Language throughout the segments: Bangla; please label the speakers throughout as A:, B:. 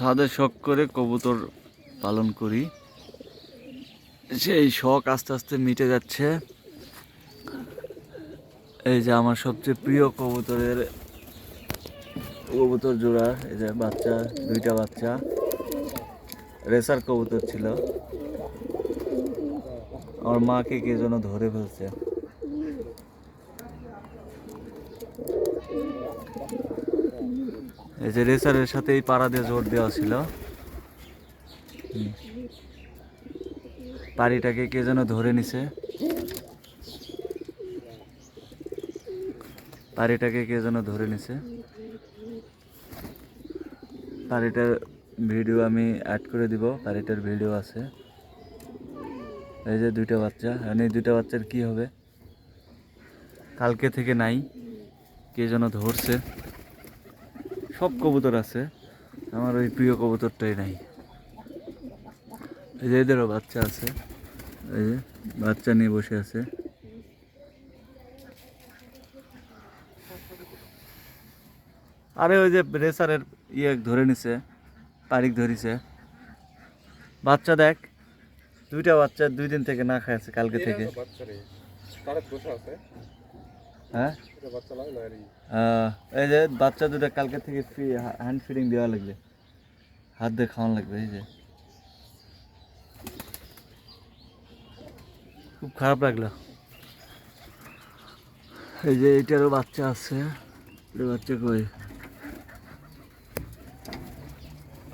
A: ছাদে শখ করে কবুতর পালন করি। সেই শখ আস্তে আস্তে মিটে যাচ্ছে। এই যে আমার সবচেয়ে প্রিয় কবুতরের কবুতর জোড়া, এই যে বাচ্চা, দুইটা বাচ্চা। রেসার কবুতর ছিল। আমার মাকে কে যেন ধরে ফেলছে। এই যে রেসারের সাথে এই পাড়া দিয়ে জোর দেওয়া ছিল। পাড়িটাকে কে যেন ধরে নিছে। পাড়িটাকে কে যেন ধরে নিছে। পাড়িটার ভিডিও আমি অ্যাড করে দিব পাড়িটার ভিডিও আছে। এই যে দুইটা বাচ্চা এই দুইটা বাচ্চার কি হবে? কালকে থেকে নাই, কে যেন ধরছে। সব কবুতর আছে। আমার ওই প্রিয় কবুতরটাই নাই। এই যে এদেরও বাচ্চা আছে। এই যে বাচ্চা নিয়ে বসে আছে। আরে ওই যে রেসারের ইয়ে ধরে নিছে তারিখ ধরিছে। বাচ্চা দেখ দুইটা বাচ্চা দুই দিন থেকে না খাইছে কালকে থেকে। হ্যাঁ? এই যে বাচ্চা দুটো কালকে থেকে ফ্রি হ্যান্ড ফিডিং দেওয়া লাগবে। হাত দিয়ে খাওয়ানো লাগবে, এই যে। খুব খারাপ লাগল। এই যে এটারও বাচ্চা আছে। বাচ্চা কই?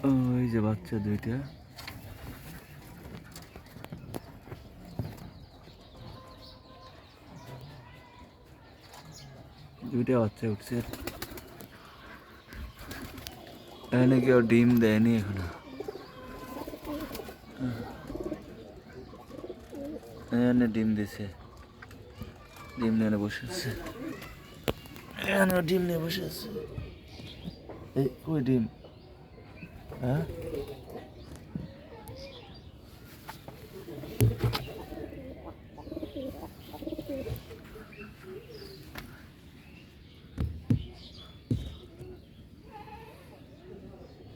A: ওই যে বাচ্চা দুইটা। দুইটা বাচ্চা উঠছে। এখানে কেউ ডিম দেয়নি এখনও। এখানে ডিম দিছে ডিম নিয়ে বসে আছে। এখানে ডিম নিয়ে বসে আছে। এই, কই ডিম? হ্যাঁ?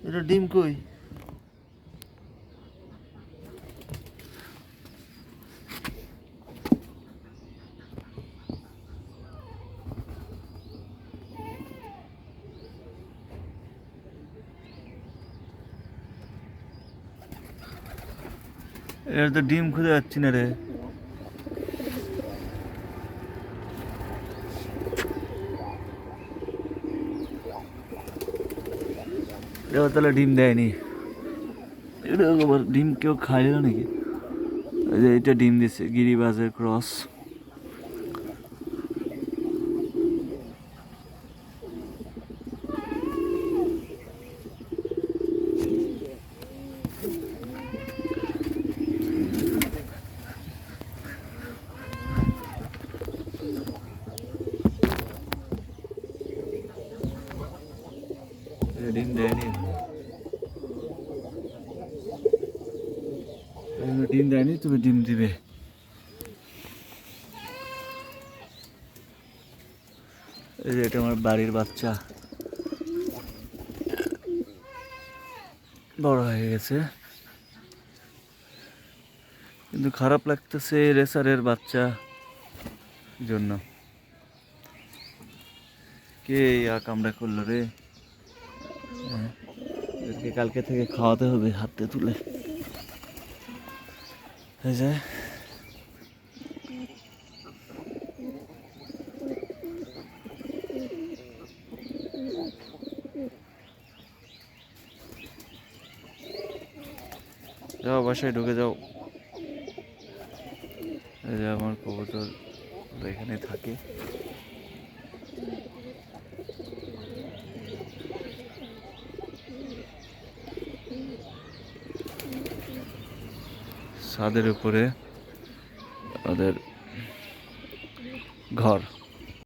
A: এটা ডিম কই? এর তো ডিম খুঁজে যাচ্ছি না রে। এটা তাহলে ডিম দেয়নি। এটা আবার ডিম কেউ খাইল নাকি? এটা ডিম দিছে গিরিবাজের ক্রস এটা ডিম ডিম দেয়নি তুমি ডিম দিবে এই যে এটা আমার বাড়ির বাচ্চা। বড় হয়ে গেছে। কিন্তু খারাপ লাগতেছে রেসারের বাচ্চা জন্য। কে কামড়া করল রে? এদেরকে কালকে থেকে খাওয়াতে হবে হাতে তুলে। এই যে। যাও, বাসায় ঢুকে যাও। এই যে আমার কবুতর এখানে থাকে। ছাদের উপরে ওদের ঘর।